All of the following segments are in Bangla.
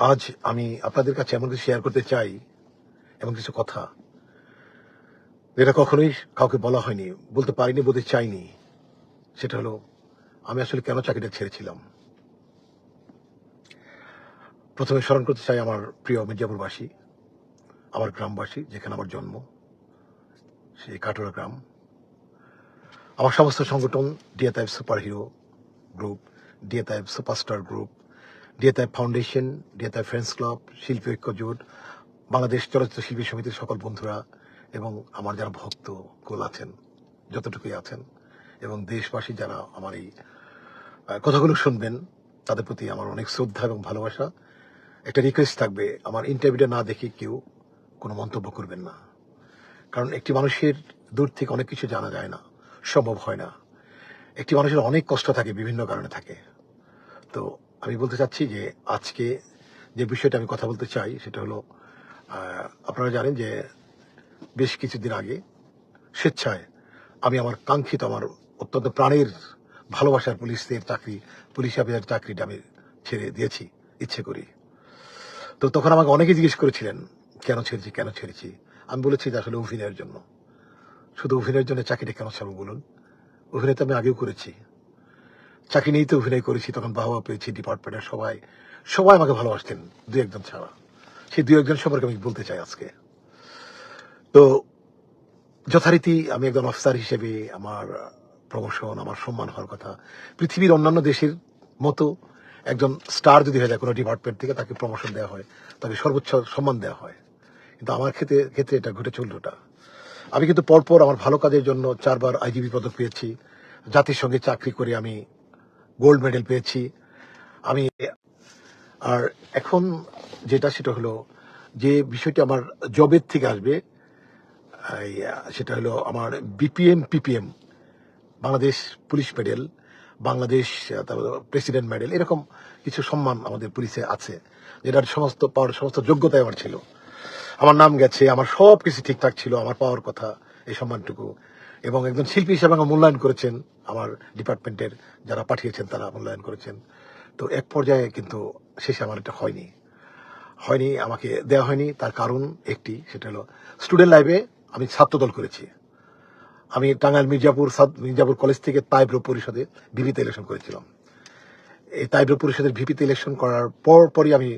আজ আমি আপনাদের কাছে এমন কিছু শেয়ার করতে চাই, এমন কিছু কথা। যেটা কখনোই কাউকে বলা হয়নি, বলতে পারিনি, বলতে চাইনি। সেটা হলো, আমি আসলে কেন চাকরিটা ছেড়েছিলাম? প্রথমে স্মরণ করতে চাই আমার প্রিয় মির্জাপুরবাসী, আমার গ্রামবাসী, যেখানে আমার জন্ম, সেই কাটোরা গ্রাম। আমার সমস্ত সংগঠন ডিএতাইব সুপার হিরো গ্রুপ ডিএতাইব সুপারস্টার গ্রুপ ডিএতাইব ফাউন্ডেশন ডিএতাইব ফ্রেন্ডস ক্লাব শিল্পী ঐক্য জোট বাংলাদেশ চলচ্চিত্র শিল্পী সমিতির সকল বন্ধুরা এবং আমার যারা ভক্ত কুল আছেন, যতটুকুই আছেন, এবং দেশবাসী যারা আমার এই কথাগুলো শুনবেন, তাদের প্রতি আমার অনেক শ্রদ্ধা এবং ভালোবাসা। একটা রিকোয়েস্ট থাকবে, আমার ইন্টারভিউটা না দেখে কেউ কোনো মন্তব্য করবেন না। কারণ একটি মানুষের দূর থেকে অনেক কিছু জানা যায় না, সম্ভব হয় না। একটি মানুষের অনেক কষ্ট থাকে, বিভিন্ন কারণে থাকে। তো আমি বলতে চাচ্ছি যে আজকে যে বিষয়টা আমি কথা বলতে চাই, সেটা হলো আপনারা জানেন যে বেশ কিছুদিন আগে স্বেচ্ছায় আমি আমার কাঙ্ক্ষিত, আমার অত্যন্ত প্রাণের ভালোবাসার পুলিশদের চাকরি, পুলিশ অফিসার চাকরিটা আমি ছেড়ে দিয়েছি, ইচ্ছে করি। তো তখন আমাকে অনেকে জিজ্ঞেস করেছিলেন, কেন ছেড়েছি কেন ছেড়েছি? আমি বলেছি যে আসলে অভিনয়ের জন্য। শুধু অভিনয়ের জন্য চাকরিটা কেন ছাড়বো বলুন? অভিনয় তো আমি আগেও করেছি। চাকরি নিয়েই তো অভিনয় করেছি, তখন বাহবা পেয়েছি ডিপার্টমেন্টের সবাই। সবাই আমাকে ভালোবাসতেন, দু একজন ছাড়া। সেই দু একজন সম্পর্কে আমি বলতে চাই আজকে। তো যথারীতি আমি একজন অফিসার হিসেবে আমার প্রমোশন আমার সম্মান হওয়ার কথা, পৃথিবীর অন্যান্য দেশের মতো একজন স্টার যদি হয়ে যায় কোনো ডিপার্টমেন্ট থেকে, তাকে প্রমোশন দেওয়া হয়, তাকে সর্বোচ্চ সম্মান দেওয়া হয়। কিন্তু আমার ক্ষেত্রে ক্ষেত্রে এটা ঘটেছে উল্টোটা আমি কিন্তু পরপর আমার ভালো কাজের জন্য চারবার আইজিবি পদক পেয়েছি। জাতির সঙ্গে চাকরি করে আমি গোল্ড মেডেল পেয়েছি। আমি, আর এখন যেটা সেটা হলো যে বিষয়টি আমার জবের থেকে আসবে সেটা হলো আমার BPM PPM Bangladesh police medal Bangladesh, তারপর প্রেসিডেন্ট মেডেল এরকম কিছু সম্মান আমাদের পুলিশে আছে, যেটার সমস্ত পাওয়ার, সমস্ত যোগ্যতাই আমার ছিল। আমার নাম গেছে, আমার সব কিছু ঠিকঠাক ছিল, আমার পাওয়ার কথা, এই সম্মানটুকু। এবং একজন শিল্পী হিসেবে আমাকে মূল্যায়ন করেছেন, আমার ডিপার্টমেন্টের যারা পাঠিয়েছেন তারা মূল্যায়ন করেছেন। তো এক পর্যায়ে কিন্তু শেষে আমার এটা হয়নি। হয়নি, আমাকে দেওয়া হয়নি। তার কারণ একটি, সেটা হলো স্টুডেন্ট লাইফে আমি ছাত্রদল করেছি। আমি টাঙ্গাইল মির্জাপুর মির্জাপুর কলেজ থেকে তাইব্র পরিষদে ভিভিতে ইলেকশন করেছিলাম। এই তাইব্র পরিষদের ভিপিতে ইলেকশন করার পর পরই আমি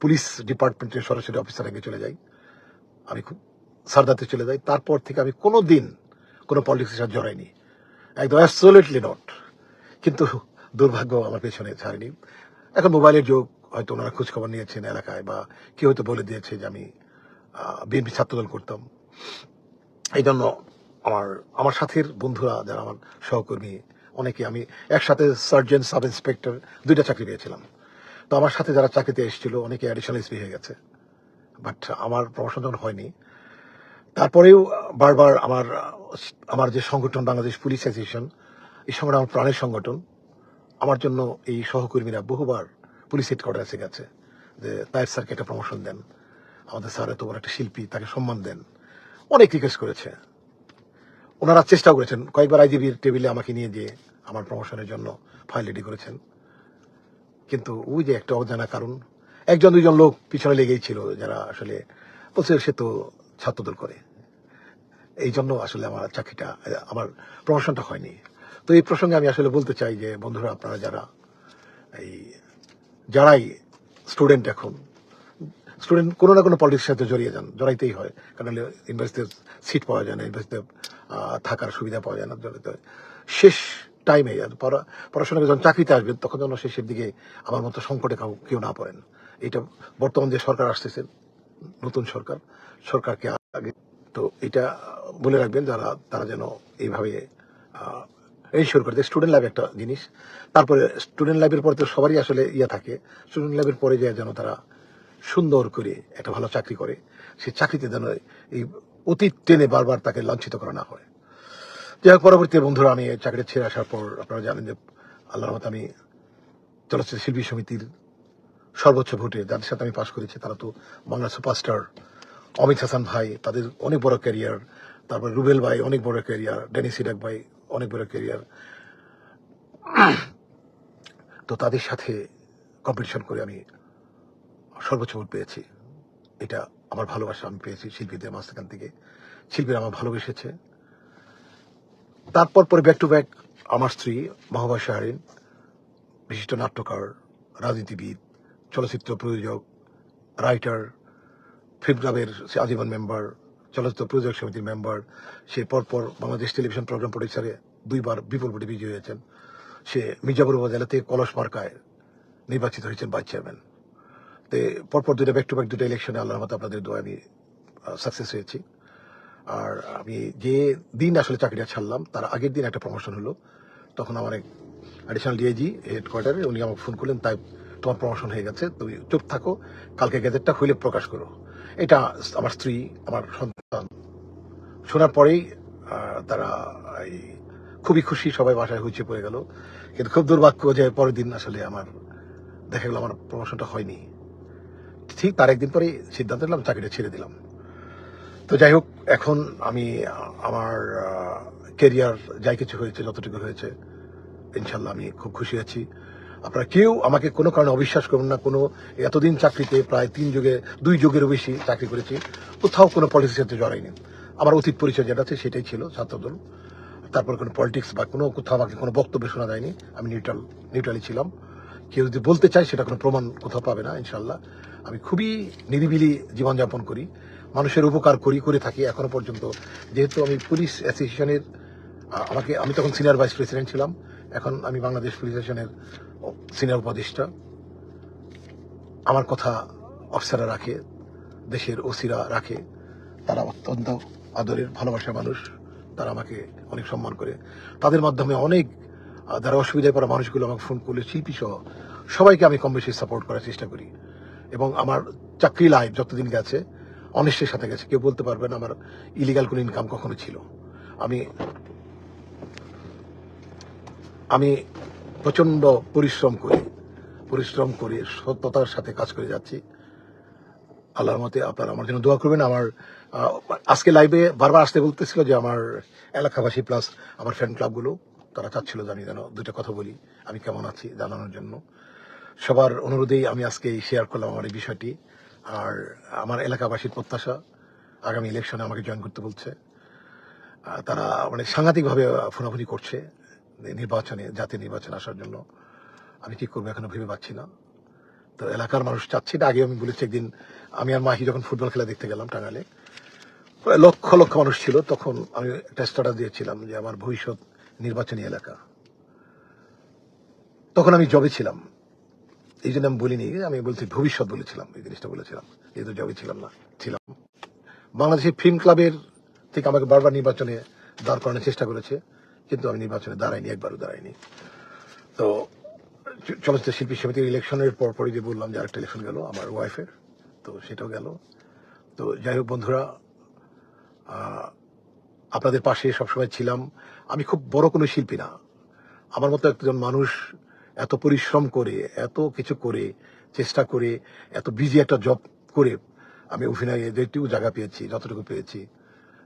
পুলিশ ডিপার্টমেন্টের সরাসরি অফিসার আগে চলে যাই। আমি খুব সারদাতে চলে যাই তারপর থেকে আমি কোনো দিন কোনো পলিটিক্সের সাথে জড়াইনি। একদম অ্যাবসোলিউটলি নট কিন্তু দুর্ভাগ্য আমার পেছনে ছাড়েনি। এখন মোবাইলের যুগ, হয়তো ওনারা খোঁজখবর নিয়েছেন এলাকায় বা কেউ হয়তো বলে দিয়েছে যে আমি বিএনপি ছাত্রদল করতাম। এই জন্য আমার আমার সাথের বন্ধুরা যারা আমার সহকর্মী, অনেকে আমি একসাথে সার্জেন্ট সাব ইন্সপেক্টর দুইটা চাকরি পেয়েছিলাম। তো আমার সাথে যারা চাকরিতে এসেছিল, অনেকে অ্যাডিশনাল এসপি হয়ে গেছে। বাট আমার প্রমোশন যখন হয়নি তারপরেও বারবার আমার আমার যে সংগঠন, বাংলাদেশ পুলিশ অ্যাসোসিয়েশন, এই সংগঠন আমার প্রাণের সংগঠন, আমার জন্য এই সহকর্মীরা বহুবার পুলিশ হেডকোয়ার্টার এসে গেছে যে তাইর স্যারকে একটা প্রমোশন দেন, আমাদের স্যার বড় একটা শিল্পী, তাকে সম্মান দেন। অনেক রিকোয়েস্ট করেছে। ওনারা চেষ্টা করেছেন। কয়েকবার আইজিবির টেবিলে আমাকে নিয়ে গিয়ে আমার প্রমোশনের জন্য ফাইল রেডি করেছেন। কিন্তু ওই যে একটা অজানা কারণ, একজন দুইজন লোক পিছনে লেগেই ছিল যারা আসলে, বলছে সে তো ছাত্রদল করে। এই জন্য আসলে আমার চাকরিটা, আমার প্রমোশনটা হয়নি। তো এই প্রসঙ্গে আমি আসলে বলতে চাই যে, বন্ধুরা, আপনারা যারা এই, যারাই স্টুডেন্ট এখন, স্টুডেন্ট কোনো না কোনো পলিটিক্সের সাথে জড়িয়ে যান, জড়াইতেই হয়। কারণ ইউনিভার্সিটিতে সিট পাওয়া যায় না, ইউনিভার্সিটিতে থাকার সুবিধা পাওয়া যায় না, জড়াইতে হয়। শেষ টাইমে পড়া পড়াশোনা যখন চাকরিতে আসবেন, তখন যেন শেষের দিকে আমার মতো সংকটে কাউ না পড়েন। এটা বর্তমান যে সরকার আসতেছে, নতুন সরকার সরকারকে আগে। তো এটা বলে রাখবেন যারা, তারা যেন এইভাবে এনশিওর করে স্টুডেন্ট লাইফ একটা জিনিস। তারপরে স্টুডেন্ট লাইফের পরে তো সবারই আসলে ইয়ে থাকে। স্টুডেন্ট লাইফের পরে যায় যেন তারা সুন্দর করে একটা ভালো চাকরি করে সেই চাকরিতে যেন এই অতীত টেনে বারবার তাকে লাঞ্ছিত করা না হয়। যাই হোক, পরবর্তী বন্ধুরা, আমি এই চাকরি ছেড়ে আসার পর আপনারা জানেন যে আল্লাহ রহমত আমি চলচ্চিত্র শিল্পী সমিতির সর্বোচ্চ ভোটে, যাদের সাথে আমি পাশ করেছি, তারা তো বাংলা সুপারস্টার অমিত হাসান ভাই, তাদের অনেক বড় ক্যারিয়ার তারপর রুবেল ভাই, অনেক বড় ক্যারিয়ার ডেনিস সিডাক ভাই, অনেক বড় ক্যারিয়ার তো তাদের সাথে কম্পিটিশন করে আমি সর্বোচ্চ ভোট পেয়েছি। এটা আমার ভালোবাসা, আমি পেয়েছি শিল্পীদের মাঝখান থেকে। শিল্পীরা আমার ভালোবেসেছে। তারপর পরে ব্যাক টু ব্যাক আমার স্ত্রী মহাবা শাহরিন, বিশিষ্ট নাট্যকার, রাজনীতিবিদ, চলচ্চিত্র প্রযোজক রাইটার ফিল্ম ক্লাবের সে আজীবন মেম্বার চলচ্চিত্র প্রযোজক সমিতির মেম্বার সে পরপর বাংলাদেশ টেলিভিশন প্রোগ্রাম প্রডিউসারে দুইবার বিপুল ভোটে বিজয়ী হয়েছেন। সে মির্জাপুর উপজেলা থেকে কলস মার্কায় নির্বাচিত হয়েছেন ভাইস চেয়ারম্যান তো পরপর দুটো ব্যাক টু ব্যাক দুটো ইলেকশনে আল্লাহর মতো আপনাদের দোয়া আমি সাকসেস হয়েছি। আর আমি যে দিন আসলে চাকরিটা ছাড়লাম, তার আগের দিন একটা প্রমোশন হলো। তখন আমার এক অ্যাডিশনাল ডিআইজি হেডকোয়ার্টারে উনি আমাকে ফোন করলেন, তাই তোমার প্রমোশন হয়ে গেছে, তুমি চুপ থাকো, কালকে গ্যাজেটটা হইলে প্রকাশ করো। এটা আমার স্ত্রী, আমার সন্তান। শোনার পরেই তারা এই খুবই খুশি সবাই বাসায় হইচে পড়ে গেল। কিন্তু খুব দুর্ভাগ্য যে পরের দিন আসলে আমার দেখা গেল আমার প্রমোশনটা হয়নি। ঠিক তার একদিন পরেই সিদ্ধান্ত নিলাম, চাকরিটা ছেড়ে দিলাম। তো যাই হোক, এখন আমি আমার কেরিয়ার যাই কিছু হয়েছে, যতটুকু হয়েছে, ইনশাল্লাহ আমি খুব খুশি আছি। আপনারা কেউ আমাকে কোনো কারণে অবিশ্বাস করুন না, কোনো এতদিন চাকরিতে প্রায় তিন যুগে, দুই যুগেরও বেশি চাকরি করেছি, কোথাও কোনো পলিটিক্স সাথে জড়াইনি। আমার অতীত পরিচয় যেটা আছে সেটাই ছিল ছাত্রদল। তারপর কোনো পলিটিক্স বা কোনো কোথাও আমাকে কোনো বক্তব্য শোনা যায়নি, আমি নিউট্রাল নিউট্রালি ছিলাম। কেউ যদি বলতে চায় সেটা কোনো প্রমাণ কোথাও পাবে না ইনশাল্লাহ আমি খুবই নিরিবিলি জীবনযাপন করি, মানুষের উপকার করি, করে থাকি এখনও পর্যন্ত। যেহেতু আমি পুলিশ অ্যাসোসিয়েশনের আমাকে, আমি তখন সিনিয়র ভাইস প্রেসিডেন্ট ছিলাম। এখন আমি বাংলাদেশ পুলিশ অ্যাসোসিয়েশনের সিনিয়র উপদেষ্টা। আমার কথা অফিসাররা রাখে, দেশের ওসিরা রাখে। তারা অত্যন্ত আদরের ভালোবাসা মানুষ। তারা আমাকে অনেক সম্মান করে। তাদের মাধ্যমে অনেক যারা অসুবিধায় পড়া মানুষগুলো আমাকে ফোন করলে, শিল্পী সহ, সবাইকে আমি কম বেশি সাপোর্ট করার চেষ্টা করি। এবং আমার চাকরি লাইফ যতদিন গেছে অনিশ্চয়ের সাথে গেছে। কেউ বলতে পারবে না আমার ইলিগাল কোনো ইনকাম কখনো ছিল। আমি আমি প্রচণ্ড পরিশ্রম করি, পরিশ্রম করে সততার সাথে কাজ করে যাচ্ছি। আল্লাহর মতে আপনারা আমার জন্য দোয়া করবেন। আমার আজকে লাইভে বারবার আসতে বলতেছিল যে আমার এলাকাবাসী প্লাস আমার ফ্যান ক্লাবগুলো তারা চাচ্ছিল জানি যেন দুটো কথা বলি। আমি কেমন আছি জানানোর জন্য। সবার অনুরোধেই আমি আজকে শেয়ার করলাম আমার এই বিষয়টি। আর আমার এলাকাবাসীর প্রত্যাশা, আগামী ইলেকশনে আমাকে জয়েন করতে বলছে। তারা মানে সাংঘাতিকভাবে ফোনাফুনি করছে। নির্বাচনে, জাতীয় নির্বাচন আসার জন্য। আমি কি করব এখনও ভেবে পাচ্ছি না। তো এলাকার মানুষ চাচ্ছে এটা আগে আমি বলেছি একদিন, আমি আর মাহি যখন ফুটবল খেলা দেখতে গেলাম টাঙ্গালে লক্ষ লক্ষ মানুষ ছিল, তখন আমি একটা দিয়েছিলাম যে আমার ভবিষ্যৎ নির্বাচনী এলাকা। তখন আমি জবে ছিলাম। এই জন্য আমি বলিনি, আমি বলছি ভবিষ্যৎ বলেছিলাম, এই জিনিসটা বলেছিলাম। যেহেতু জবে ছিলাম না, ছিলাম। বাংলাদেশের ফিল্ম ক্লাবের থেকে আমাকে বারবার নির্বাচনে দাঁড় করানোর চেষ্টা করেছে। কিন্তু আমি নির্বাচনে দাঁড়াইনি, একবারও দাঁড়াইনি। তো চলচ্চিত্র শিল্পী সমিতির ইলেকশনের পর পরই যে বললাম যে আরেকটা ইলেকশন গেল, আমার ওয়াইফের তো সেটাও গেল। তো যাই হোক বন্ধুরা আপনাদের পাশে সবসময় ছিলাম। আমি খুব বড় কোনো শিল্পী না। আমার মতো একজন মানুষ এত পরিশ্রম করে, এত কিছু করে, চেষ্টা করে, এত বিজি একটা জব করে আমি অভিনয়ে যেটুকু জায়গা পেয়েছি, যতটুকু পেয়েছি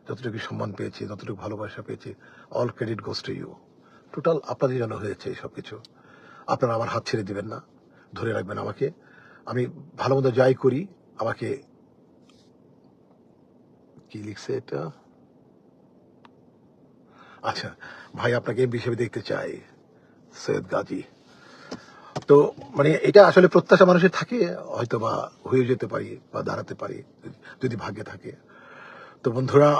যতটুকু সম্মান পেয়েছি, যতটুকু ভালোবাসা পেয়েছি all credit goes to you total আপনাদের জন্য হয়েছে এই সব কিছু আপনারা আমার হাত ছেড়ে দিবেন না, ধরে রাখবেন আমাকে। আমি ভালো মন্দ যাই করি, আমাকে কি লিখছে এটা? আচ্ছা ভাই আপনাকে এমপি হিসেবে দেখতে চাই, সৈয়দ গাজী। তো মানে এটা আসলে প্রত্যাশা মানুষের থাকে হয়তো বা হয়ে যেতে পারি বা দাঁড়াতে পারি, যদি ভাগ্যে থাকে। তো বন্ধুরা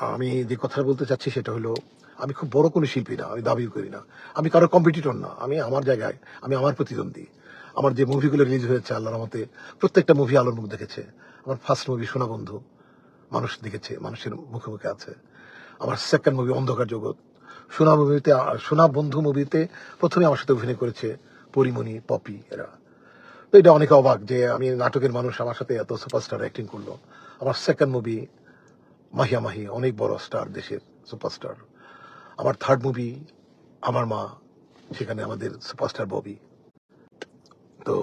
আমি যে কথাটা বলতে চাচ্ছি সেটা হলো, আমি খুব বড় কোনো শিল্পী না, আমি দাবিও করি না। আমি কারও কম্পিটিটর না, আমি আমার জায়গায়, আমি আমার প্রতিদ্বন্দ্বী। আমার যে মুভিগুলো রিলিজ হয়েছে, আল্লাহর মতে প্রত্যেকটা মুভি আলোর মুখ দেখেছে। আমার ফার্স্ট মুভি সোনা বন্ধু মানুষ দেখেছে, মানুষের মুখে মুখে আছে। আমার সেকেন্ড মুভি অন্ধকার জগৎ। সোনা মুভিতে সোনা বন্ধু মুভিতে প্রথমে আমার সাথে অভিনয় করেছে পরিমণি, পপি এরা। তো এটা অনেক অবাক যে আমি নাটকের মানুষ, আমার সাথে এত সুপারস্টার অ্যাক্টিং করল। আমার সেকেন্ড মুভি মাহিয়া মাহি, অনেক বড় স্টার দেশের সুপারস্টার আমার থার্ড মুভি আমার মা, সেখানে আমাদের সুপারস্টার ববি। তো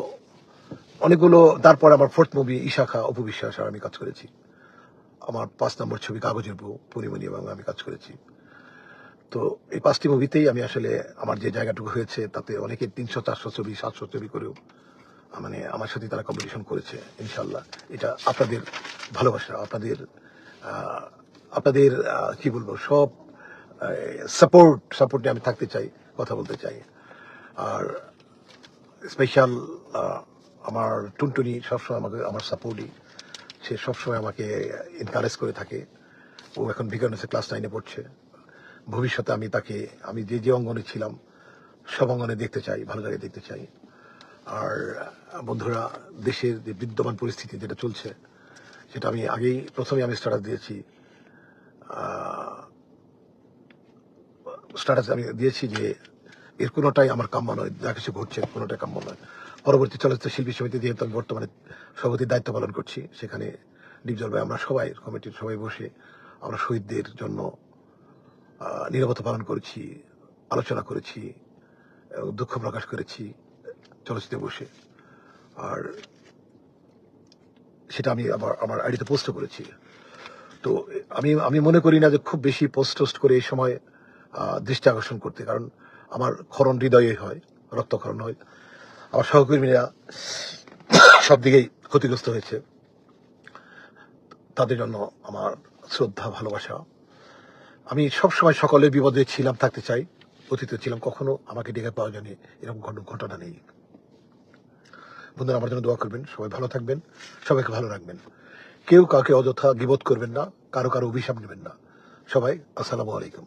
অনেকগুলো, তারপর আমার ফোর্থ মুভি ইশাখা অপবিশ্বাস আর আমি কাজ করেছি। আমার পাঁচ নম্বর ছবি, কাগজের বউ, পরিমণি এবং আমি কাজ করেছি। তো এই পাঁচটি মুভিতেই আমি আসলে আমার যে জায়গাটুকু হয়েছে, তাতে অনেকে তিনশো, চারশো ছবি, সাতশো ছবি করেও মানে আমার সাথে তারা কম্পিটিশন করেছে ইনশাল্লাহ এটা আপনাদের ভালোবাসা, আপনাদের আপনাদের কি বলব, সব সাপোর্ট সাপোর্ট আমি থাকতে চাই, কথা বলতে চাই। আর স্পেশাল আমার টুনটুনি সবসময় আমাকে, আমার সাপোর্টই সে সবসময় আমাকে এনকারেজ করে থাকে। ও এখন বিজ্ঞানসে ক্লাস নাইনে পড়ছে। ভবিষ্যতে আমি তাকে, আমি যে যে অঙ্গনে ছিলাম, সব অঙ্গনে দেখতে চাই, ভালো জায়গায় দেখতে চাই। আর বন্ধুরা, দেশের যে বিদ্যমান পরিস্থিতি যেটা চলছে সেটা আমি আগেই প্রথমে আমি স্ট্যাটাস দিয়েছি। স্ট্যাটাস আমি দিয়েছি যে এর কোনোটাই আমার কাম্য নয়, যা কিছু ঘটছে কোনোটাই কাম্য নয়। পরবর্তী চলচ্চিত্র শিল্পী সমিতি যেহেতু আমি বর্তমানে সভাপতির দায়িত্ব পালন করছি। সেখানে ডিপজল ভাই, আমরা সবাই, কমিটির সবাই বসে আমরা শহীদদের জন্য নীরবতা পালন করেছি, আলোচনা করেছি দুঃখ প্রকাশ করেছি চলচ্চিত্রে বসে। আর সেটা আমি আবার, আমার আইডিতে পোস্ট করেছি। তো আমি আমি মনে করি না যে খুব বেশি পোস্ট টোস্ট করে এই সময় দৃষ্টি আকর্ষণ করতে, কারণ আমার ক্ষরণ হৃদয়ে হয়, রক্তক্ষরণ হয়। আমার সহকর্মীরা সব দিকেই ক্ষতিগ্রস্ত হয়েছে। তাদের জন্য আমার শ্রদ্ধা, ভালোবাসা। আমি সবসময় সকলের বিপদে ছিলাম, থাকতে চাই, অতীতে ছিলাম, কখনো আমাকে ডেকে পাওয়া যায়নি, এরকম ঘটনা নেই। বন্ধুরা, আমার জন্য দোয়া করবেন। সবাই ভালো থাকবেন, সবাইকে ভালো রাখবেন। কেউ কাউকে অযথা বিবোধ করবেন না, কারও কারও অভিশাপ নেবেন না। সবাই, আসসালামু আলাইকুম।